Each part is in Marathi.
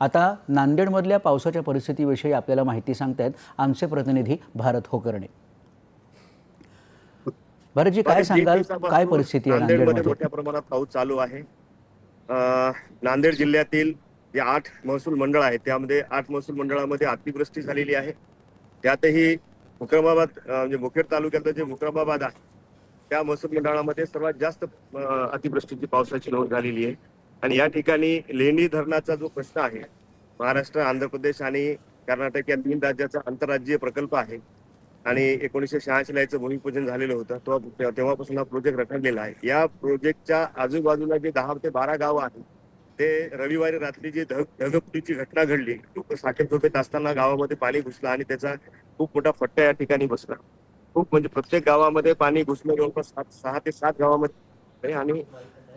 आता नांदेडमधल्या पावसाच्या परिस्थितीविषयी आपल्याला माहिती सांगतायत आमचे प्रतिनिधी भारत होकर्णे. भारतजी काय सांगाल? काय परिस्थिती आहे नांदेडमध्ये मोठ्या प्रमाणात पाऊस चालू आहे. नांदेड जिल्ह्यातील जे आठ महसूल मंडळ आहेत त्यामध्ये आठ महसूल मंडळामध्ये अतिवृष्टी झालेली आहे. त्यातही मुक्रमाबाद म्हणजे मुखेड तालुक्यातलं जे मुक्रमाबाद आहे त्या महसूल मंडळामध्ये सर्वात जास्त अतिवृष्टीची पावसाची नोंद झालेली आहे. आणि या ठिकाणी लेणी धरणाचा जो प्रश्न आहे महाराष्ट्र आंध्र प्रदेश आणि कर्नाटक या तीन राज्याचा आंतरराज्यीय प्रकल्प आहे आणि एकोणीसशे शहाऐंशीला याचं भूमिपूजन झालेलं होतं तेव्हापासून हा प्रोजेक्ट रखडलेला आहे. या प्रोजेक्टच्या आजूबाजूला जे दहा ते बारा गावं आहेत ते रविवारी रात्री जी धग ढगफुटीची घटना घडली लोक साठे झोपेत असताना गावामध्ये पाणी घुसलं आणि त्याचा खूप मोठा फट्टा या ठिकाणी बसला. खूप म्हणजे प्रत्येक गावामध्ये पाणी घुसलं जवळपास सात सहा ते सात गावामध्ये आणि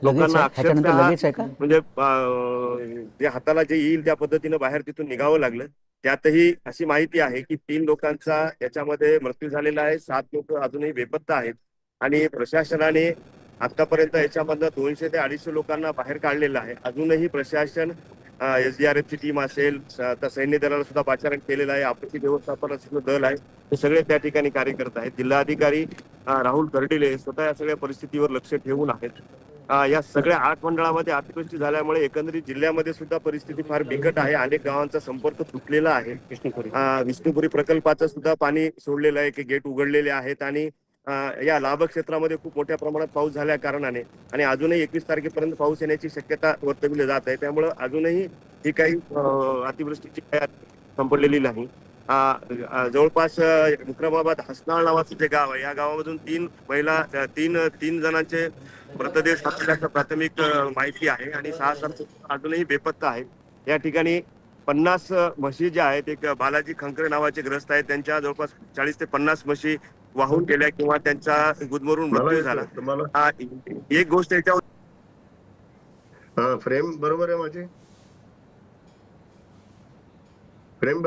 लगेच लोकांना आहे? ह्याच्यानंतर अक्षरशः लगेच आहे का? म्हणजे अं, जे हाताला जे येईल त्या पद्धतीनं बाहेर तिथून निघावं लागलं. त्यातही अशी माहिती आहे की तीन लोकांचा याच्यामध्ये मृत्यू झालेला आहे. सात लोक अजूनही बेपत्ता आहेत. आणि प्रशासनाने आतापर्यंत याच्यामधनं दोनशे ते अडीचशे लोकांना बाहेर काढलेलं आहे. अजूनही प्रशासन एस डी आर एफ ची टीम असेल स- आता सैन्य दलाला सुद्धा पाचारण केलेलं आहे. आपत्ती व्यवस्थापनाचं सुद्धा दल आहे. हे सगळे त्या ठिकाणी कार्य करत आहेत. जिल्हाधिकारी अं, राहुल कर्डिले स्वतः या सगळ्या परिस्थितीवर लक्ष ठेवून आहेत. या सगळ्या आठ मंडळामध्ये अतिवृष्टी झाल्यामुळे एकंदरीत जिल्ह्यामध्ये सुद्धा परिस्थिती फार बिकट आहे. अनेक गावांचा संपर्क तुटलेला आहे. विष्णुपुरी. प्रकल्पाचं सुद्धा पाणी सोडलेलं आहे की गेट उघडलेले आहेत आणि या लाभ क्षेत्रामध्ये खूप मोठ्या प्रमाणात पाऊस झाल्या कारणाने आणि अजूनही एकवीस तारखेपर्यंत पाऊस येण्याची शक्यता वर्तवली जात आहे. त्यामुळं अजूनही ही काही अतिवृष्टीची संपडलेली नाही. अं, जवळपास अं, मुक्रमाबाद हसनाळ नावाचं जे गाव आहे या गावामधून तीन महिला तीन तीन जणांचे मृतदेह सापडल्याचं प्राथमिक माहिती आहे आणि सहा सात अजूनही बेपत्ता आहेत. या ठिकाणी पन्नास म्हशी ज्या आहेत एक बालाजी खंकरे नावाचे ग्रस्त आहेत. त्यांच्या जवळपास चाळीस ते पन्नास म्हशी वाहून गेल्या किंवा त्यांचा गुदमरून मृत्यू. झाला. हा, एक गोष्ट याच्यावर हा फ्रेम बरोबर आहे माझी? फ्रेम